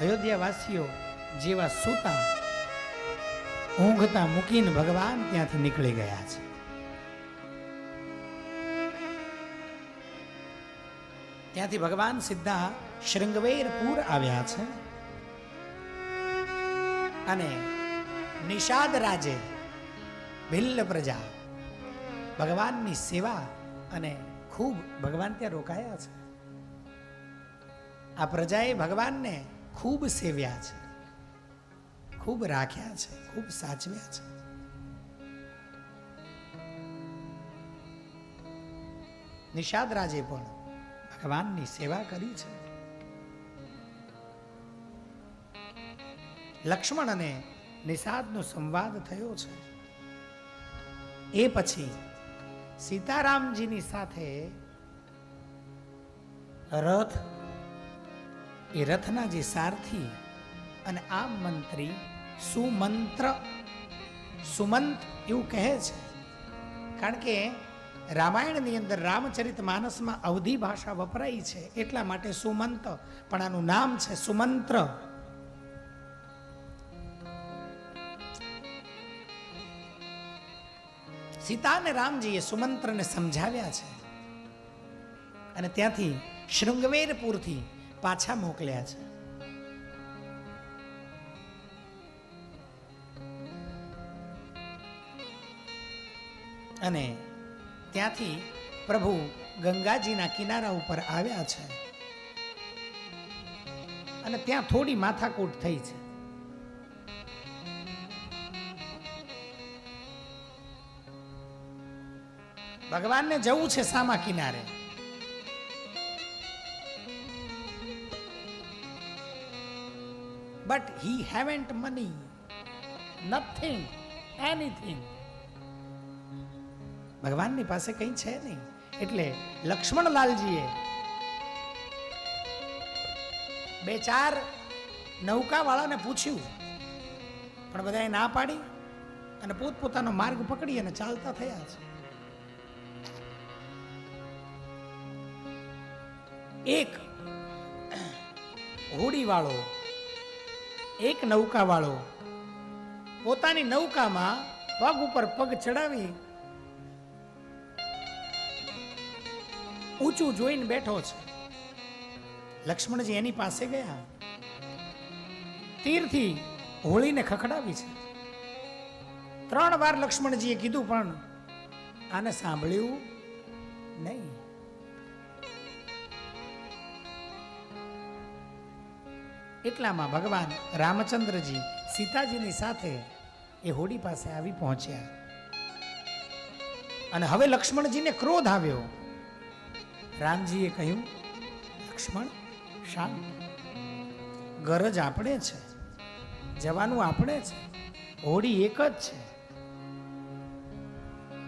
અયોધ્યાવાસીઓ જેવા સૂતા ઊંઘતા મૂકીને ભગવાન ત્યાંથી નીકળી ગયા છે. ત્યાંથી ભગવાન સીધા શૃંગવેરપુર આવ્યા છે અને નિષાદ રાજે ભિલ્લ પ્રજા ભગવાનની સેવા અને ખૂબ ભગવાન ત્યાં રોકાયા છે. આ પ્રજાએ ભગવાનને ખૂબ સેવ્યા છે. ખૂબ રાખ્યા છે. ખૂબ સાચવ્યા છે. નિષાદ રાજે પણ ભગવાનની સેવા કરી છે. લક્ષ્મણ અને નિષાદનો સંવાદ થયો છે. એ પછી સીતારામજીની સાથે રથ એ રથના જે સારથી અને આ મંત્રી સુમંત્ર. સુમંત એવું કહે છે. કારણ કે રામાયણની અંદર રામચરિત માનસમાં અવધિ ભાષા વપરાઈ છે એટલા માટે સુમંત, પણ આનું નામ છે સુમંત્ર. સીતા અને રામજીએ સુમંત્રને સમજાવ્યા છે. અને ત્યાંથી શૃંગવેરપુરથી પાછા મોકલ્યા છે. અને ત્યાંથી પ્રભુ ગંગાજીના કિનારા ઉપર આવ્યા છે. અને ત્યાં થોડી માથાકૂટ થઈ છે. ભગવાનને જવું છે સામા કિનારે. But he haven't money nothing anything ભગવાનની પાસે કંઈ છે નહીં. એટલે લક્ષ્મણલાલજીએ બે ચાર નૌકાવાળાને પૂછ્યું. પણ બધાએ ના પાડી અને પોતપોતાનો માર્ગ પકડી અને ચાલતા થયા છે. એક હોડીવાળો એક નૌકાવાળો પોતાની નૌકામાં પગ ઉપર પગ ચડાવી ઊંચું જોઈને બેઠો છે. લક્ષ્મણજી એની પાસે ગયા. તીરથી હોળીને ખખડાવી છે. ત્રણ વાર લક્ષ્મણજીએ કીધું પણ આને સાંભળ્યું નહીં. એટલામાં ભગવાન રામચંદ્રજી સીતાજીની સાથે એ હોડી પાસે આવી પહોંચ્યા. અને હવે લક્ષ્મણજીને ક્રોધ આવ્યો. રામજીએ કહ્યું, લક્ષ્મણ, શાંત. ગરજ આપણે છે. જવાનું આપણે છે. હોડી એક જ છે.